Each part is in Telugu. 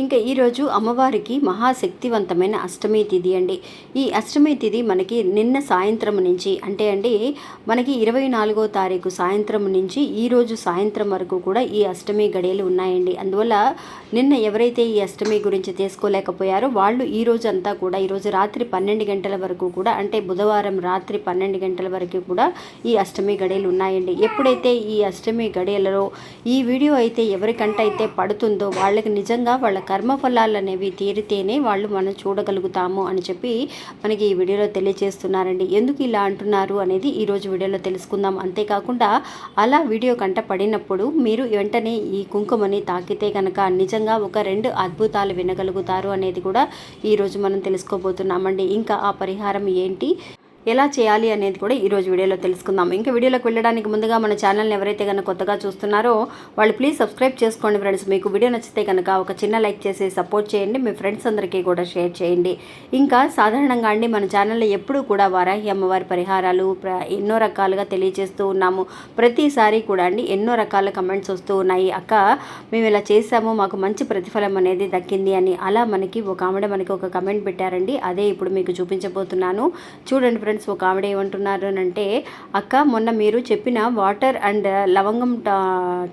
ఇంకా ఈరోజు అమ్మవారికి మహాశక్తివంతమైన అష్టమి తిథి అండి. ఈ అష్టమి తిథి మనకి నిన్న సాయంత్రం నుంచి అంటే అండి మనకి ఇరవై నాలుగో తారీఖు సాయంత్రం నుంచి ఈరోజు సాయంత్రం వరకు కూడా ఈ అష్టమి గడియలు ఉన్నాయండి. అందువల్ల నిన్న ఎవరైతే ఈ అష్టమి గురించి తీసుకోలేకపోయారో వాళ్ళు ఈ రోజు అంతా కూడా ఈరోజు రాత్రి పన్నెండు గంటల వరకు కూడా అంటే బుధవారం రాత్రి పన్నెండు గంటల వరకు కూడా ఈ అష్టమి గడియలు ఉన్నాయండి. ఎప్పుడైతే ఈ అష్టమి గడియలలో ఈ వీడియో అయితే ఎవరికంటైతే పడుతుందో వాళ్ళకి నిజంగా వాళ్ళ కర్మఫలాలు అనేవి తీరితేనే వాళ్ళు మనం చూడగలుగుతాము అని చెప్పి మనకి ఈ వీడియోలో తెలియజేస్తున్నారండి. ఎందుకు ఇలా అంటున్నారు అనేది ఈరోజు వీడియోలో తెలుసుకుందాం. అంతేకాకుండా అలా వీడియో కంట పడినప్పుడు మీరు వెంటనే ఈ కుంకుమని తాకితే కనుక నిజంగా ఒక రెండు అద్భుతాలు వినగలుగుతారు అనేది కూడా ఈరోజు మనం తెలుసుకోబోతున్నామండి. ఇంకా ఆ పరిహారం ఏంటి? ఎలా చేయాలి అనేది కూడా ఈరోజు వీడియోలో తెలుసుకుందాం. ఇంకా వీడియోలోకి వెళ్ళడానికి ముందుగా మన ఛానల్ని ఎవరైతే కనుక కొత్తగా చూస్తున్నారో వాళ్ళు ప్లీజ్ సబ్స్క్రైబ్ చేసుకోండి ఫ్రెండ్స్. మీకు వీడియో నచ్చితే కనుక ఒక చిన్న లైక్ చేసి సపోర్ట్ చేయండి మీ ఫ్రెండ్స్ అందరికీ కూడా షేర్ చేయండి. ఇంకా సాధారణంగా అండి మన ఛానల్లో ఎప్పుడూ కూడా వారాహి అమ్మవారి పరిహారాలు ఎన్నో రకాలుగా తెలియజేస్తూ ఉన్నాము. ప్రతిసారి కూడా అండి ఎన్నో రకాల కమెంట్స్ వస్తూ ఉన్నాయి. అక్క మేము ఇలా చేసాము మాకు మంచి ప్రతిఫలం అనేది దక్కింది అని. అలా మనకి ఒక ఆవిడ మనకి ఒక కమెంట్ పెట్టారండి. అదే ఇప్పుడు మీకు చూపించబోతున్నాను. చూడండి ఫ్రెండ్స్ ఒక ఆవిడ ఏమంటున్నారు అని అంటే అక్క మొన్న మీరు చెప్పిన వాటర్ అండ్ లవంగం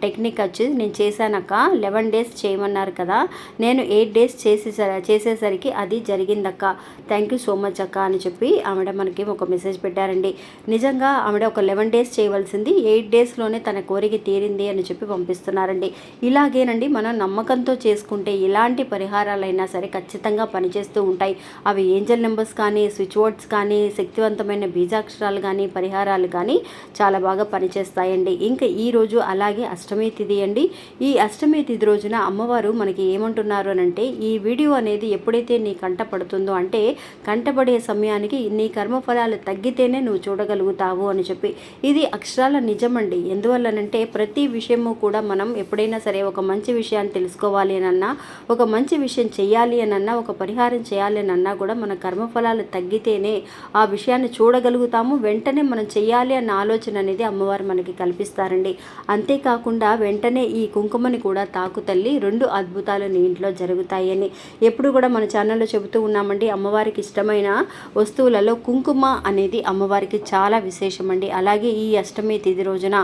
టెక్నిక్ వచ్చి నేను చేశానక్క లెవెన్ డేస్ చేయమన్నారు కదా నేను ఎయిట్ డేస్ చేసేస చేసేసరికి అది జరిగిందక్క థ్యాంక్ యూ సో మచ్ అక్క అని చెప్పి ఆవిడ మనకి ఒక మెసేజ్ పెట్టారండి. నిజంగా ఆవిడ ఒక లెవెన్ డేస్ చేయవలసింది ఎయిట్ డేస్లోనే తన కోరిక తీరింది అని చెప్పి పంపిస్తున్నారండి. ఇలాగేనండి మనం నమ్మకంతో చేసుకుంటే ఎలాంటి పరిహారాలైనా సరే ఖచ్చితంగా పనిచేస్తూ ఉంటాయి. అవి ఏంజల్ నెంబర్స్ కానీ స్విచ్ బోర్డ్స్ కానీ శక్తివంతమైన బీజాక్షరాలు కానీ పరిహారాలు కానీ చాలా బాగా పనిచేస్తాయండి. ఇంకా ఈ రోజు అలాగే అష్టమి తిథి అండి. ఈ అష్టమి తిథి రోజున అమ్మవారు మనకి ఏమంటున్నారు అని అంటే ఈ వీడియో అనేది ఎప్పుడైతే నీ కంట పడుతుందో అంటే కంటపడే సమయానికి నీ కర్మఫలాలు తగ్గితేనే నువ్వు చూడగలుగుతావు అని చెప్పి. ఇది అక్షరాల నిజమండి. ఎందువల్లనంటే ప్రతి విషయము కూడా మనం ఎప్పుడైనా సరే ఒక మంచి విషయాన్ని తెలుసుకోవాలి అనన్నా ఒక మంచి విషయం చేయాలి అనన్నా ఒక పరిహారం చేయాలి అనన్నా కూడా మన కర్మఫలాలు తగ్గితేనే ఆ విషయం విషయాన్ని చూడగలుగుతాము. వెంటనే మనం చేయాలి అన్న ఆలోచన అనేది అమ్మవారు మనకి కల్పిస్తారండి. అంతేకాకుండా వెంటనే ఈ కుంకుమని కూడా తాకు తల్లి రెండు అద్భుతాలు నీ ఇంట్లో జరుగుతాయని. ఎప్పుడు కూడా మన ఛానల్లో చెబుతూ ఉన్నామండి అమ్మవారికి ఇష్టమైన వస్తువులలో కుంకుమ అనేది అమ్మవారికి చాలా విశేషమండి. అలాగే ఈ అష్టమి తిథి రోజున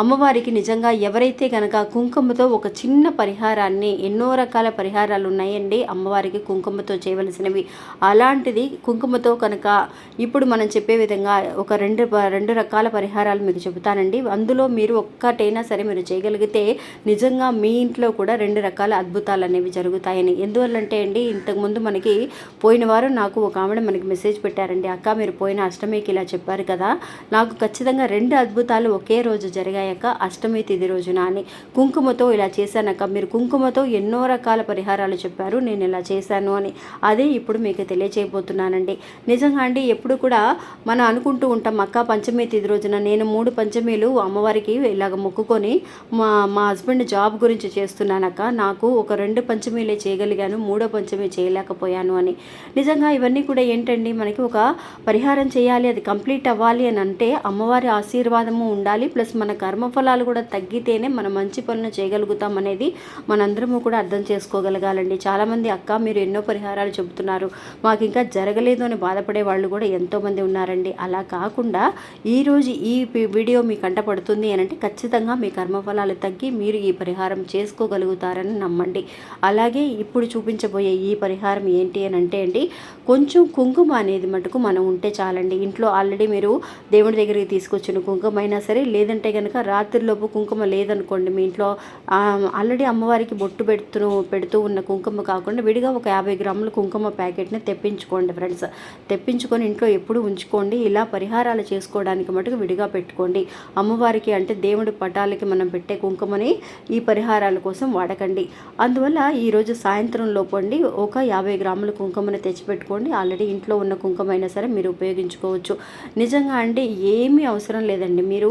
అమ్మవారికి నిజంగా ఎవరైతే కనుక కుంకుమతో ఒక చిన్న పరిహారాన్ని ఎన్నో రకాల పరిహారాలు ఉన్నాయండి అమ్మవారికి కుంకుమతో చేయవలసినవి. అలాంటిది కుంకుమతో కనుక ఇప్పుడు మనం చెప్పే విధంగా ఒక రెండు రెండు రకాల పరిహారాలు మీకు చెబుతానండి. అందులో మీరు ఒక్కటైనా సరే మీరు చేయగలిగితే నిజంగా మీ ఇంట్లో కూడా రెండు రకాల అద్భుతాలు అనేవి జరుగుతాయని. ఎందువల్లంటే అండి ఇంతకుముందు మనకి పోయిన వారం నాకు ఒక ఆవిడ మనకి మెసేజ్ పెట్టారండి అక్క మీరు పోయిన అష్టమికి ఇలా చెప్పారు కదా నాకు ఖచ్చితంగా రెండు అద్భుతాలు ఒకే రోజు జరిగాయి జరిగాయక అష్టమి తిథి రోజున అని కుంకుమతో ఇలా చేశానక్క. మీరు కుంకుమతో ఎన్నో రకాల పరిహారాలు చెప్పారు. నేను ఇలా చేశాను అని అదే ఇప్పుడు మీకు తెలియచేయబోతున్నానండి. నిజంగా అండి ఎప్పుడు కూడా మనం అనుకుంటూ ఉంటాం అక్క పంచమి తిథి రోజున నేను మూడు పంచమీలు అమ్మవారికి ఇలాగ మొక్కుకొని మా మా హస్బెండ్ జాబ్ గురించి చేస్తున్నానక్క. నాకు ఒక రెండు పంచమీలే చేయగలిగాను మూడో పంచమి చేయలేకపోయాను అని. నిజంగా ఇవన్నీ కూడా ఏంటండి మనకి ఒక పరిహారం చేయాలి అది కంప్లీట్ అవ్వాలి అని అంటే అమ్మవారి ఆశీర్వాదము ఉండాలి ప్లస్ మన కర్మఫలాలు కూడా తగ్గితేనే మనం మంచి పనులు చేయగలుగుతాం అనేది మనందరము కూడా అర్థం చేసుకోగలగాలండి. చాలామంది అక్క మీరు ఎన్నో పరిహారాలు చెబుతున్నారు. మాకు ఇంకా జరగలేదు అని బాధపడే వాళ్ళు కూడా ఎంతోమంది ఉన్నారండి. అలా కాకుండా ఈరోజు ఈ వీడియో మీ కంట పడుతుంది అని అంటే ఖచ్చితంగా మీ కర్మఫలాలు తగ్గి మీరు ఈ పరిహారం చేసుకోగలుగుతారని నమ్మండి. అలాగే ఇప్పుడు చూపించబోయే ఈ పరిహారం ఏంటి అని అంటే అండి కొంచెం కుంకుమ అనేది మటుకు మనం ఉంటే చాలండి. ఇంట్లో ఆల్రెడీ మీరు దేవుడి దగ్గరికి తీసుకొచ్చిన కుంకుమ అయినా సరే లేదంటే కనుక రాత్రిలోపు కుంకుమ లేదనుకోండి మీ ఇంట్లో ఆల్రెడీ అమ్మవారికి బొట్టు పెడుతూ పెడుతూ ఉన్న కుంకుమ కాకుండా విడిగా ఒక యాభై గ్రాముల కుంకుమ ప్యాకెట్ని తెప్పించుకోండి ఫ్రెండ్స్. తెప్పించుకొని ఇంట్లో ఎప్పుడు ఉంచుకోండి. ఇలా పరిహారాలు చేసుకోవడానికి మటుకు విడిగా పెట్టుకోండి. అమ్మవారికి అంటే దేవుడి పటాలకి మనం పెట్టే కుంకుమని ఈ పరిహారాల కోసం వాడకండి. అందువల్ల ఈరోజు సాయంత్రం లోపండి ఒక యాభై గ్రాముల కుంకుమని తెచ్చిపెట్టుకోండి. ఆల్రెడీ ఇంట్లో ఉన్న కుంకుమ అయినా సరే మీరు ఉపయోగించుకోవచ్చు. నిజంగా అంటే ఏమీ అవసరం లేదండి. మీరు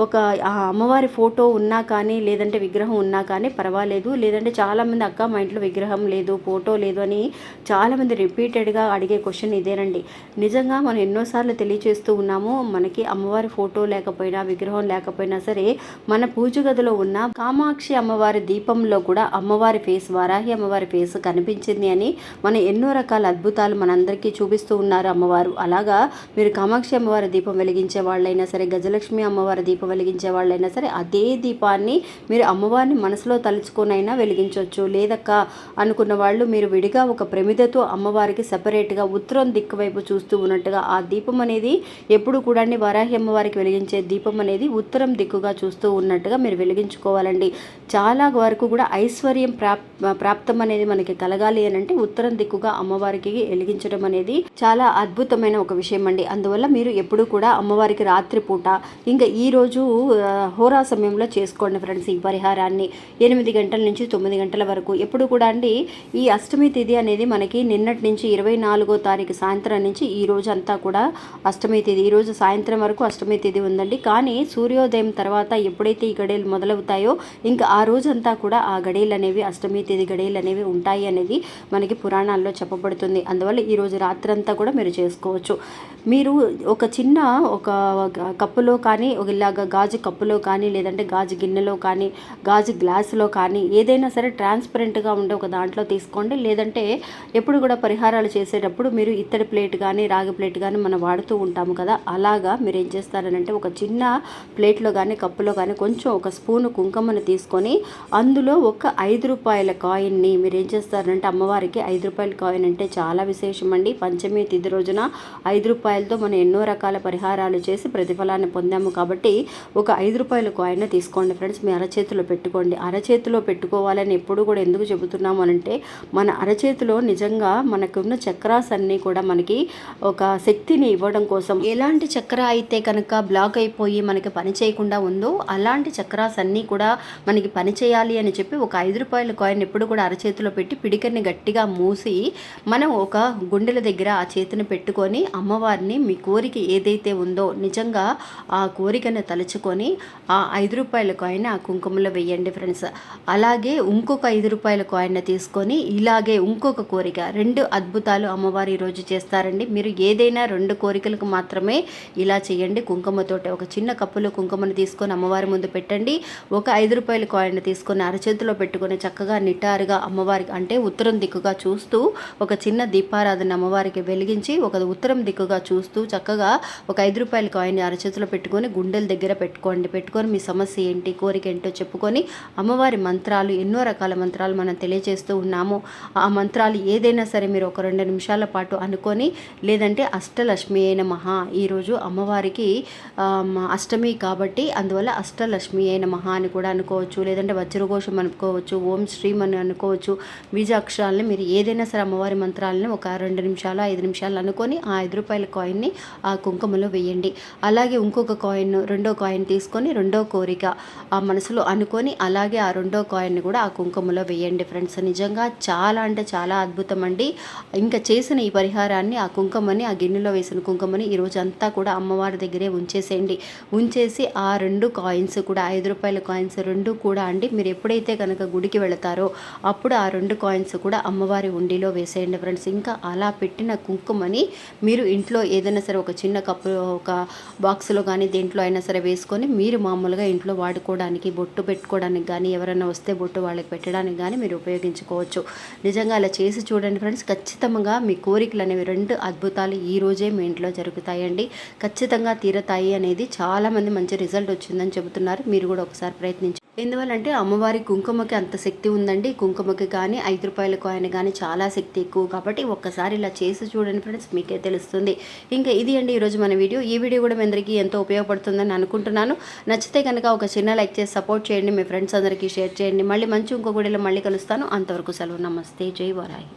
ఒక ఆ అమ్మవారి ఫోటో ఉన్నా కానీ లేదంటే విగ్రహం ఉన్నా కానీ పర్వాలేదు. లేదంటే చాలామంది అక్క మా ఇంట్లో విగ్రహం లేదు ఫోటో లేదు అని చాలామంది రిపీటెడ్గా అడిగే క్వశ్చన్ ఇదేనండి. నిజంగా మనం ఎన్నోసార్లు తెలియచేస్తూ ఉన్నాము మనకి అమ్మవారి ఫోటో లేకపోయినా విగ్రహం లేకపోయినా సరే మన పూజ గదిలో ఉన్న కామాక్షి అమ్మవారి దీపంలో కూడా అమ్మవారి ఫేస్ వారాహి అమ్మవారి ఫేస్ కనిపించింది అని మన ఎన్నో రకాల అద్భుతాలు మనందరికీ చూపిస్తూ ఉన్నారు అమ్మవారు. అలాగా మీరు కామాక్షి అమ్మవారి దీపం వెలిగించే వాళ్ళైనా సరే గజలక్ష్మి అమ్మవారి దీపం వెలిగించే వాళ్ళైనా సరే అదే దీపాన్ని మీరు అమ్మవారిని మనసులో తలుచుకొనైనా వెలిగించవచ్చు లేదక్క అనుకున్న వాళ్ళు మీరు విడిగా ఒక ప్రమిదతో అమ్మవారికి సపరేట్గా ఉత్తరం దిక్కు వైపు చూస్తూ ఉన్నట్టుగా ఆ దీపం అనేది ఎప్పుడు కూడా వరాహి అమ్మవారికి వెలిగించే దీపం అనేది ఉత్తరం దిక్కుగా చూస్తూ ఉన్నట్టుగా మీరు వెలిగించుకోవాలండి. చాలా వరకు కూడా ఐశ్వర్యం ప్రాప్ ప్రాప్తం అనేది మనకి కలగాలి అని అంటే ఉత్తరం దిక్కుగా అమ్మవారికి వెలిగించడం అనేది చాలా అద్భుతమైన ఒక విషయం అండి. అందువల్ల మీరు ఎప్పుడు కూడా అమ్మవారికి రాత్రిపూట ఇంకా ఈరోజు హోరా సమయంలో చేసుకోండి ఫ్రెండ్స్ ఈ పరిహారాన్ని. ఎనిమిది గంటల నుంచి తొమ్మిది గంటల వరకు. ఎప్పుడు కూడా అండి ఈ అష్టమి తిథి అనేది మనకి నిన్నటి నుంచి ఇరవై నాలుగో తారీఖు సాయంత్రం నుంచి ఈ రోజు అంతా కూడా అష్టమి తిథి ఈరోజు సాయంత్రం వరకు అష్టమి తిథి ఉందండి. కానీ సూర్యోదయం తర్వాత ఎప్పుడైతే ఈ గడియలు మొదలవుతాయో ఇంకా ఆ రోజంతా కూడా ఆ గడియలు అనేవి అష్టమి తిథి గడియలు అనేవి ఉంటాయి అనేది మనకి పురాణాల్లో చెప్పబడుతుంది. అందువల్ల ఈరోజు రాత్రంతా కూడా మీరు చేసుకోవచ్చు. మీరు ఒక చిన్న ఒక కప్పులో కానీ ఒక ఇలాగ గాజు కప్పు కప్పులో కానీ లేదంటే గాజు గిన్నెలో కానీ గాజు గ్లాసులో కానీ ఏదైనా సరే ట్రాన్స్పరెంట్గా ఉండే ఒక దాంట్లో తీసుకోండి. లేదంటే ఎప్పుడు కూడా పరిహారాలు చేసేటప్పుడు మీరు ఇత్తడి ప్లేట్ కానీ రాగి ప్లేట్ కానీ మనం వాడుతూ ఉంటాము కదా. అలాగా మీరు ఏం చేస్తారనంటే ఒక చిన్న ప్లేట్లో కానీ కప్పులో కానీ కొంచెం ఒక స్పూన్ కుంకుమను తీసుకొని అందులో ఒక ఐదు రూపాయల కాయిన్ని మీరు ఏం చేస్తారంటే అమ్మవారికి ఐదు రూపాయల కాయిన్ అంటే చాలా విశేషం అండి పంచమి తిథి రోజున ఐదు రూపాయలతో మనం ఎన్నో రకాల పరిహారాలు చేసి ప్రతిఫలాన్ని పొందాము. కాబట్టి ఒక ఐదు ఐదు రూపాయల కాయిన్ తీసుకోండి ఫ్రెండ్స్ మీ అరచేతిలో పెట్టుకోండి. అరచేతిలో పెట్టుకోవాలని ఎప్పుడు కూడా ఎందుకు చెబుతున్నాము అంటే మన అరచేతిలో నిజంగా మనకున్న చక్రాస్ అన్నీ కూడా మనకి ఒక శక్తిని ఇవ్వడం కోసం. ఎలాంటి చక్ర అయితే కనుక బ్లాక్ అయిపోయి మనకి పని చేయకుండా ఉందో అలాంటి చక్రాస్ అన్నీ కూడా మనకి పని చేయాలి అని చెప్పి ఒక ఐదు రూపాయల కాయిన్ ఎప్పుడు కూడా అరచేతిలో పెట్టి పిడికని గట్టిగా మూసి మనం ఒక గుండెల దగ్గర ఆ చేతిని పెట్టుకొని అమ్మవారిని మీ కోరిక ఏదైతే ఉందో నిజంగా ఆ కోరికను తలుచుకొని ఆ ఐదు రూపాయల కాయిన్ ఆ కుంకుమలో వేయండి ఫ్రెండ్స్ అలాగే ఇంకొక ఐదు రూపాయల కాయిన్ తీసుకొని ఇలాగే ఇంకొక కోరిక రెండు అద్భుతాలు అమ్మవారు ఈరోజు చేస్తారండి. మీరు ఏదైనా రెండు కోరికలకు మాత్రమే ఇలా చేయండి. కుంకుమతోటి ఒక చిన్న కప్పులో కుంకుమను తీసుకొని అమ్మవారి ముందు పెట్టండి. ఒక ఐదు రూపాయల కాయిన్ తీసుకొని అరచేతిలో పెట్టుకొని చక్కగా నిటారుగా అమ్మవారికి అంటే ఉత్తరం దిక్కుగా చూస్తూ ఒక చిన్న దీపారాధన అమ్మవారికి వెలిగించి ఒక ఉత్తరం దిక్కుగా చూస్తూ చక్కగా ఒక ఐదు రూపాయల కాయిన్ అరచేతిలో పెట్టుకొని గుండెల దగ్గర పెట్టుకోండి. పెట్టుకొని మీ సమస్య ఏంటి కోరిక ఏంటో చెప్పుకొని అమ్మవారి మంత్రాలు ఎన్నో రకాల మంత్రాలు మనం తెలియజేస్తూ ఉన్నాము. ఆ మంత్రాలు ఏదైనా సరే మీరు ఒక రెండు నిమిషాల పాటు అనుకొని లేదంటే అష్టలక్ష్మి అయిన మహా ఈరోజు అమ్మవారికి అష్టమి కాబట్టి అందువల్ల అష్టలక్ష్మి అయిన మహా అని కూడా అనుకోవచ్చు లేదంటే వజ్రఘోషం అనుకోవచ్చు ఓం శ్రీం అని అనుకోవచ్చు బీజాక్షరాలని మీరు ఏదైనా సరే అమ్మవారి మంత్రాలని ఒక రెండు నిమిషాలు ఐదు నిమిషాలు అనుకొని ఆ ఐదు రూపాయల కాయిన్ని ఆ కుంకుమలో వేయండి. అలాగే ఇంకొక కాయిన్ రెండో కాయిన్ తీసుకొని రెండో కోరిక ఆ మనసులో అనుకొని అలాగే ఆ రెండో కాయిన్ని కూడా ఆ కుంకుమలో వేయండి ఫ్రెండ్స్. నిజంగా చాలా అంటే చాలా అద్భుతం అండి ఇంకా చేసిన ఈ పరిహారాన్ని ఆ కుంకుమని ఆ గిన్నెలో వేసిన కుంకుమని ఈరోజు అంతా కూడా అమ్మవారి దగ్గరే ఉంచేసేయండి. ఉంచేసి ఆ రెండు కాయిన్స్ కూడా ఐదు రూపాయల కాయిన్స్ రెండు కూడా అండి. మీరు ఎప్పుడైతే కనుక గుడికి వెళతారో అప్పుడు ఆ రెండు కాయిన్స్ కూడా అమ్మవారి ఉండిలో వేసేయండి ఫ్రెండ్స్. ఇంకా అలా పెట్టిన కుంకుమని మీరు ఇంట్లో ఏదైనా సరే ఒక చిన్న కప్పు ఒక బాక్స్లో కానీ దేంట్లో అయినా సరే వేసుకొని మీరు మామూలుగా ఇంట్లో వాడుకోవడానికి బొట్టు పెట్టుకోవడానికి కానీ ఎవరైనా వస్తే బొట్టు వాళ్ళకి పెట్టడానికి కానీ మీరు ఉపయోగించుకోవచ్చు. నిజంగా అలా చేసి చూడండి ఫ్రెండ్స్ ఖచ్చితంగా మీ కోరికలు అనేవి రెండు అద్భుతాలు ఈ రోజే మీ ఇంట్లో జరుగుతాయండి. ఖచ్చితంగా తీరతాయి అనేది చాలామంది మంచి రిజల్ట్ వచ్చిందని చెబుతున్నారు. మీరు కూడా ఒకసారి ప్రయత్నించి ఎందువల్లంటే అమ్మవారి కుంకుమకి అంత శక్తి ఉందండి. కుంకుమకి కానీ ఐదు రూపాయల కాయిన్ కానీ చాలా శక్తి ఎక్కువ కాబట్టి ఒక్కసారి ఇలా చేసి చూడండి ఫ్రెండ్స్ మీకే తెలుస్తుంది. ఇంకా ఇది అండి ఈరోజు మన వీడియో. ఈ వీడియో కూడా మీ అందరికీ ఎంతో ఉపయోగపడుతుందని అనుకుంటున్నాను. నచ్చితే కనుక ఒక చిన్న లైక్ చేసి సపోర్ట్ చేయండి. మీ ఫ్రెండ్స్ అందరికీ షేర్ చేయండి. మళ్ళీ మంచి ఇంకో గుడిలో మళ్ళీ కలుస్తాను. అంతవరకు సెలవు. నమస్తే. జై వరాయి.